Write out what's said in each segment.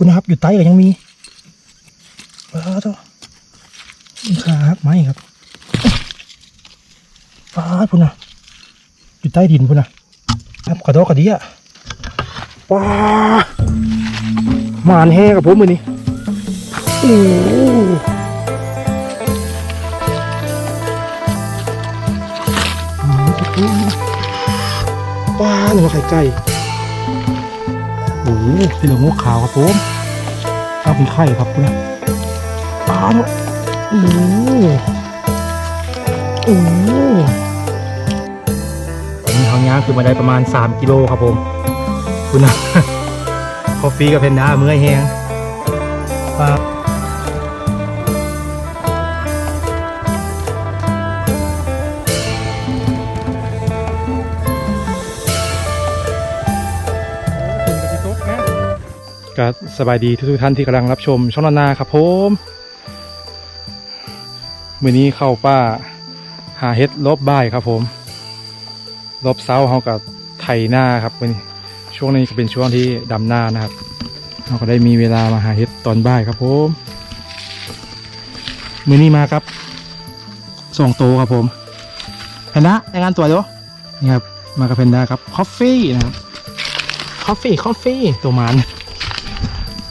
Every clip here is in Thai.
คุณนะครับ อยู่ใต้ก็ยังมีว้าวตัวขาหักไหมครับฟ้าดพุ่นนะอยู่ใต้ดินพุ่นนะครับกระโดดกระเดียว้าหมานแห้กับผมมือนี้โอ้โหอืมว้าหนูไข่ไก่ อ้โหสีเหลืองงกขาวครับผมเอาเป็นไข่ครับคุณปลาเนี่ยโอ้โหโอ้โหนี่ทางย่างคือมาได้ประมาณ 3 กิโลครับผมคุณนะคอฟฟี่กับเพนด้าเมื่อยแหงครับ สบายดีทุกท่านที่กำลังรับชมช่องนานาครับผมมือนี้เข้าป้าหาเฮ็ดลบบ่ายครับผมลบเสาเขากับไถหน้าครับวันนี้ช่วงนี้ก็เป็นช่วงที่ดำหน้านะครับเราก็ได้มีเวลามาหาเฮ็ดตอนบ่ายครับผมมือนี้มาครับส่งโตครับผมเพนด้ารายงานตัวเดียวนี่ครับมากับเพนด้าครับคอฟฟี่นะครับคอฟฟี่คอฟฟี่ตัวมัน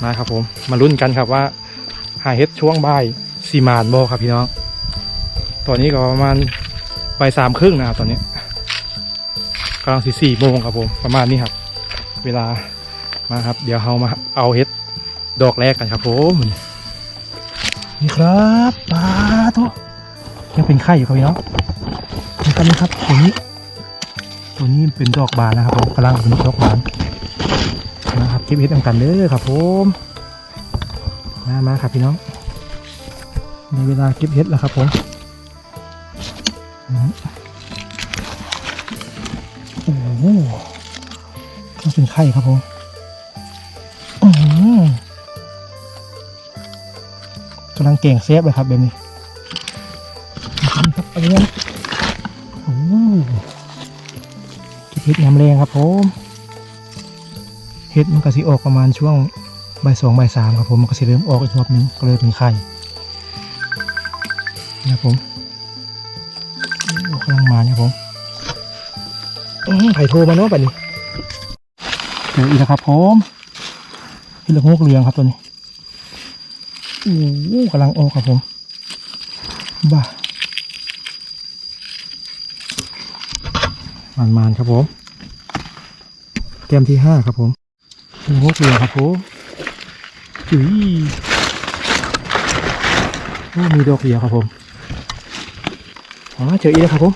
มาครับผมมาลุ้นกันครับว่า หาเฮ็ดช่วงบ่ายสี่มานโบครับพี่น้อง ตอนนี้ก็ประมาณบ่ายสามครึ่งนะครับตอนนี้กำลังสี่สี่โมงครับผมประมาณนี้ครับ เวลามาครับ เดี๋ยวเรามาเอาเฮ็ดดอกแรกกันครับผมนี่ครับปลาตัวยังเป็นไข่อยู่ครับพี่น้องนี่ครับนี่ครับตัวนี้ ตัวนี้เป็นดอกบานนะครับผมกำลังเป็นดอกบาน นะครับเก็บเห็ดนำกันเด้อครับผมมามาครับพี่น้องในเวลาเก็บเห็ดแล้วครับผมโอ้โหต้องเป็นไข่ครับผมกำลังเก่งเซฟเลยครับแบบนี้นี่ครับอันนี้โอ้โหเก็บเห็ดยำแรงครับผม ห็ดมันก็สิออกประมาณช่วงบ่ายสองบ่ายสามครับผมมันก็สิเริ่มออกอีกรอบนึงก็เลยเป็นไข่นะครับผมโอ้กำลังมาเนี่ยผมไผ่โทรมาเนาะแบบนี้เจออีกแล้วครับผมเห็ดละงกเหลืองครับตัวนี้โอ้โหกำลังออกครับผม บ้ามันมานครับผมแก้มที่ห้าครับผม โอ้โหเกลือครับผมอุ้ยโอ้มีดอกเดียวครับผมอ๋อเจออีกแล้วครับผม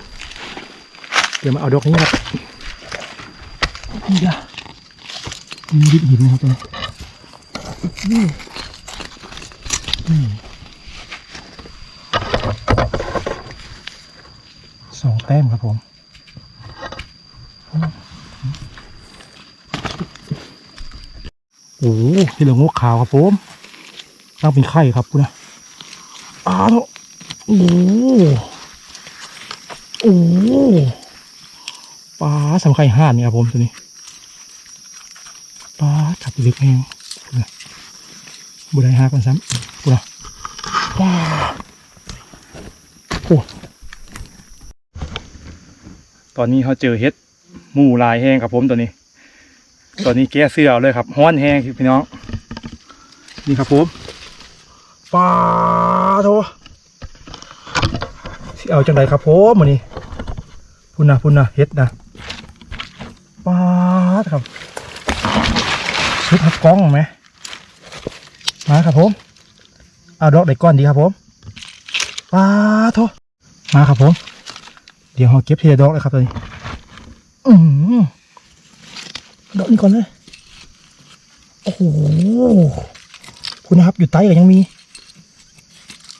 เดี๋ยวมาเอาดอกนี้ครับนี่ละมีดินหินนะครับตัวนี้นี่นี่สองแต้มครับผม โอ้โหที่เหลืองกขาวครับผมตั้งเป็นไข่ครับคุณนะอ้าวโอ้โหโอ้ปลาสำไข่ห่านนี่ครับผมตัวนี้ปลาจับลึกแหงคุณนะบุได้หากันซ้ำคุณนะปลาโอ้ตอนนี้เขาเจอเห็ดหมูลายแห้งครับผมตัวนี้ ตอนนี้แก้เสื้อเอาเลยครับห้อนแห้งพี่น้อง นี่ครับผมปลาโถสิเอาจังไดครับผมวันนี้พุ่นนะพุ่นนะเฮ็ดนะปลาครับชุดหักกล้องไหมมาครับผมเอาดอกใดก้อนดีครับผมปลาโถมาครับผม เดี๋ยวเราเก็บเทียดอกเลยครับตอนนี้ อืม ดอกนี้ก่อนเลยโอ้โหคุณนะครับ อยู่ใต้ก็ยังมี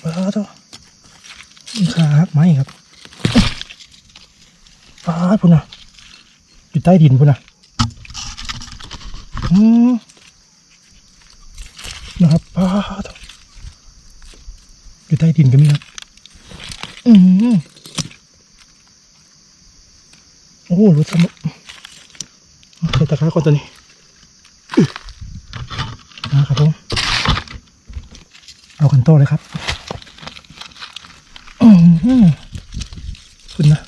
ว้าวตัวขาหักไหมครับฟ้าดพุ่นนะอยู่ใต้ดินพุ่นนะอืมนะครับฟ้าดอยู่ใต้ดินก็มีครับ อืมโอ้รู้สมใส่ ตะไคร้ก่อนตัวนี้นะครับผมเอากันโตเลยครับอือหือคุณนะ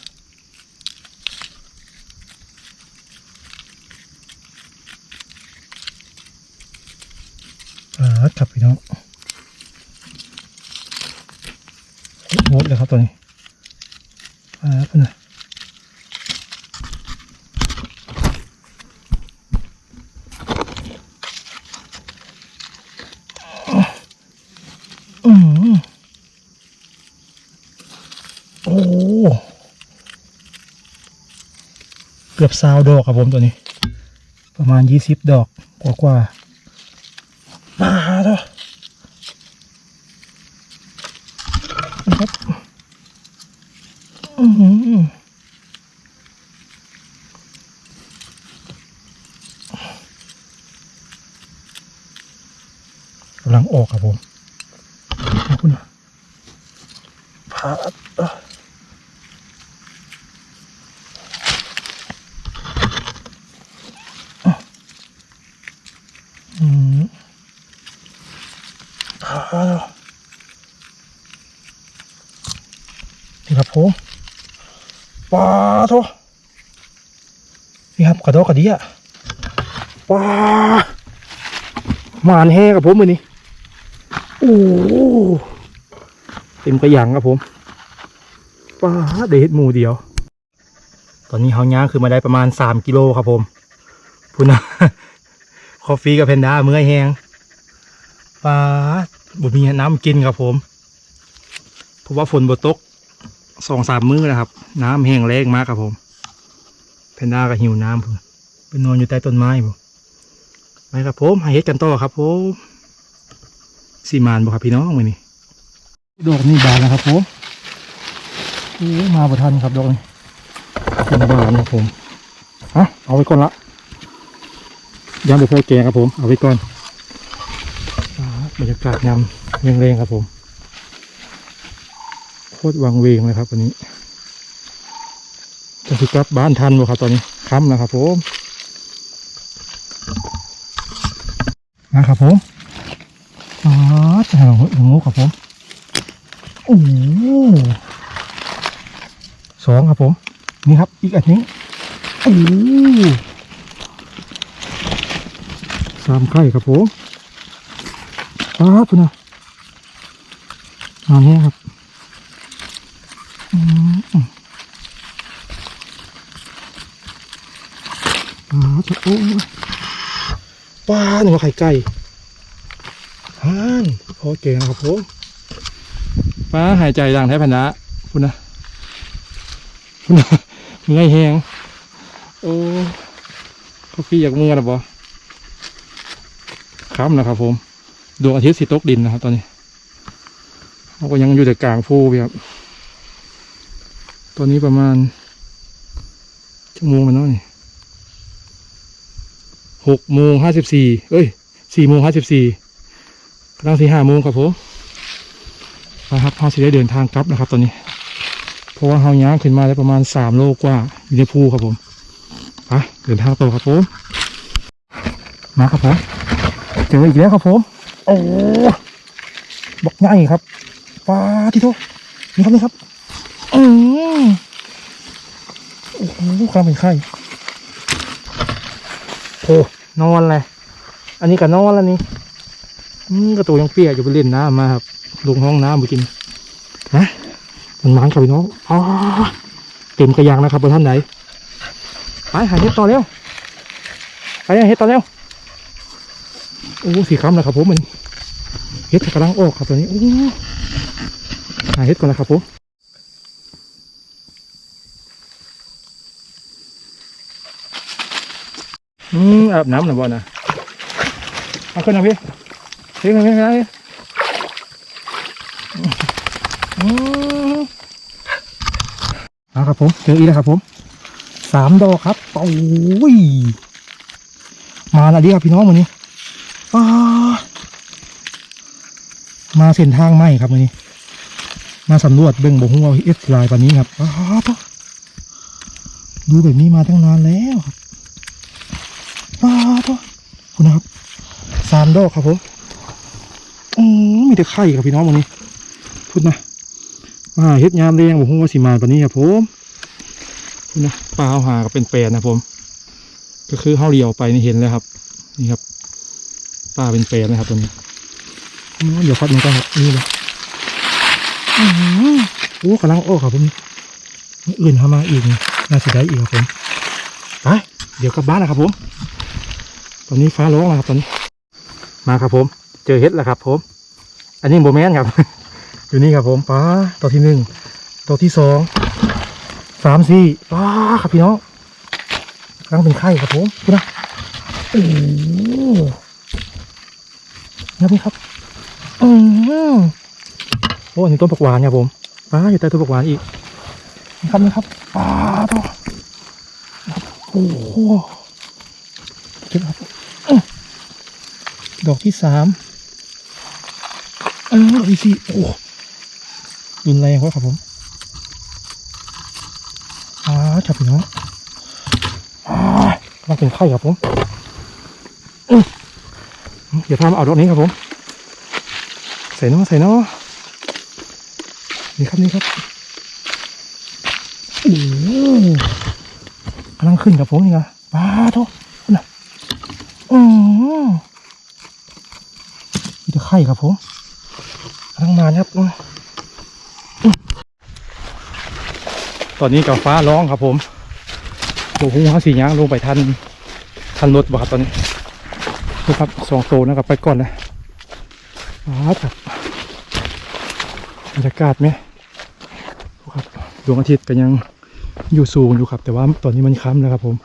อ่าครับพี่น้องโหดเลยครับตัวนี้อ่าคุณนะอืมโอ้เกือบซาวดอกครับผมตัวนี้ ประมาณยี่สิบดอกกว่ากว่ามาเถอะครับอือหือกำลังออกครับผมขอบคุณนะพาดเอ่ออืมพาด นี่ครับผมปลาทนี่ครับกระโดดกระเดียปลามานแห้ครับผมมือนี้โอ้เต็มกระยังครับผมป้าเดเฮ็ดหมูเดียว ตอนนี้เฮาย่างคือมาได้ประมาณสามกิโลครับผมพูดนะคอฟฟี่กับเพนด้าเมื่อยแหงป้า บุมีน้ำกินครับผมเพราะว่าฝนบตกสองสามมื้อนะครับ น้ำแห้งแล้งมากครับผมเพนด้าก็หิวน้ำพุ่นไปนอนอยู่ใต้ต้นไม้ผมไปครับผมหาเฮ็ดกันต่อครับผมสีมานบ่ครับพี่น้องมือนี่ดอกนี่บานนะครับผมมาประทันครับดอกนี้เป็นบานครับผมเอาไว้ก่อนละยังเดี๋ยวพอแกงครับผมเอาไว้ก่อน บรรยากาศยำยังแรงครับผม โคตรวังเวงเลยครับวันนี้จะสิกลับบ้านทันบ่ครับตอนนี้ค่ำนะครับผมนะครับผมอ๋อจะหลงหลงงูครับผมโอ้สองครับผม นี่ครับ อีกอันนี้โอ้สามไข่ครับผม ป้าบพุ่นะอันนี้ครับอืมป้าบโอ้ป้าหนึ่งว่าไข่ไก่ฮ่านพอเก่งครับผมป้าหายใจดังแท้พันะคุณนะคุณนะเมื่อยแหงโอ้เขาขี้อยากเมื่อนะบอครับนะครับผม ดวงอาทิตย์สิตกดินนะครับ ตอนนี้เขาก็ยังอยู่แต่กลางฟูครับตอนนี้ประมาณชั่วโมงแล้วนาะนี่หกโมงห้าสิบสี่เอ้ยสี่โมงห้าสิบสี่กำลังสี่ห้าโมงครับผมนะครับเราสิได้เดินทางกลับนะครับ ตอนนี้ เพราะว่าเฮาย่างขึ้นมาได้ประมาณสามโลกว่าอยู่ในภูครับผมไปเดินทางต่อครับผมมาครับผมเจออีกแล้วครับผม โอ้บอกง่ายครับปลาที่โตนี่ครับนี่ครับ อืมโอ้โหกำลังเป็นไข่โอ้นอนเลยอันนี้ก็นอนแล้วนี่อืมกระตูยังเปียกอยู่ไปเล่นน้ำมาครับ ลงห้องน้ำไปกินนะมันมันครับพี่น้องอ๋อเต็มกระยังนะครับบนท่านไหน ไปหาเห็ดต่อเร็ว ไปหาเห็ดต่อเร็ว โอ้สีคำแล้วครับผมมันเห็ดกำลังออกครับตัวนี้โอ้หาเห็ดก่อนนะครับผมอืมอาบน้ำหน่อยบ่นะเอาขึ้นนะพี่เฮ้ยไม่เป็นไรอืมเอาครับผมเจออีแล้วครับผมสามดอกครับโอ้ยมาแล้วดีครับพี่น้องวันนี้ มาเส้นทางใหม่ครับวันนี้ มาสำรวจเบ่งบ่งว่าเอสไลน์วันนี้ครับดูแบบนี้มาตั้งนานแล้วครับป้าบคุณนะครับสามดอกครับผมอืมมีแต่ไข่ครับพี่น้องวันนี้พูดนะมาเฮ็ดยามเรียงบอกว่าสิมาปานนี้ครับผมพูดนะปลาเอาหาก็เป็นแปลนะผม ก็คือเขาเลียวไปนี่เห็นแล้วครับ นี่ครับ ปลาเป็นแปลนนะครับตัวนี้อืมเดี๋ยวฟัดมันก็ครับนี่เลยอื้อหือโอ้กำลังโอ้ครับผมนี่อื่นเข้ามาอีกนี่น่าเสียดายอีกครับผมไปเดี๋ยวกลับบ้านนะครับผม ตอนนี้ฟ้าร้องแล้วครับตอนนี้ มาครับผม เจอเห็ดแล้วครับ ผม อันนี้โบแมนครับ อยู่นี่ครับผมป้าตัวที่หนึ่งตัวที่สองสามสี่ป้าครับพี่น้องกำลังเป็นไข่ครับผมดูนะโอ้ โหนี่ครับอืมโอ้อันนี่ต้นผักหวานครับผมป้าอยู่ใต้ต้นผักหวานอีกนี่ครับนี่ครับป้าตัวโอ้โหเก็บครับดอกที่สามเออดอกที่สี่โอ้รุนแรงวะครับผมอ่าจับพี่น้องอ่างเป็นไข่ครับผมอือ เดี๋ยวพามาเอาดอกนี้ครับผม ใส่เนาะใส่เนาะนี่ครับนี่ครับโอ้กำลังขึ้นกับผมนี่นะป้าโทษนะอือมีต่ไข่ครับผมกำลังมาครับตอนนี้กับฟ้าร้องครับผมโอ้โหเขาสีย่างลงไปทันทันรถบ่ครับตอนนี้ ดูครับสองโตนะครับไปก่อนนะอ้าวครับบรรยากาศไหมครับดวงอาทิตย์ก็ยังอยู่สูงอยู่ครับ แต่ว่าตอนนี้มันค้ำแล้วครับผม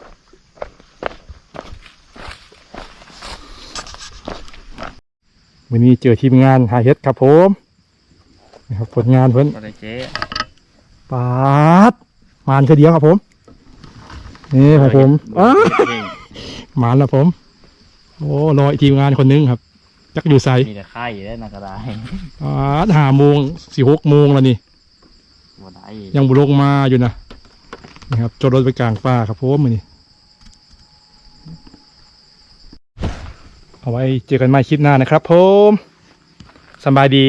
วันนี้เจอทีมงานหาเฮ็ดครับผมนะครับผลงานเพิ่นก็เลยเจ๊ปาดมานเธอเดียวครับผม นี่ครับผมอ้าหมานแล้วผม โอ้รออีกทีมงานคนนึงครับจักอยู่ใสมีแต่ไข่ได้นะก็ได้ปาดห้าโมงสี่หกโมงแล้วนี่บ่ได้ยังบุลงมาอยู่นะนะครับจอดรถไปกลางป่าครับผมมือนี่เอาไว้เจอกันใหม่คลิปหน้านะครับผมสำบายดี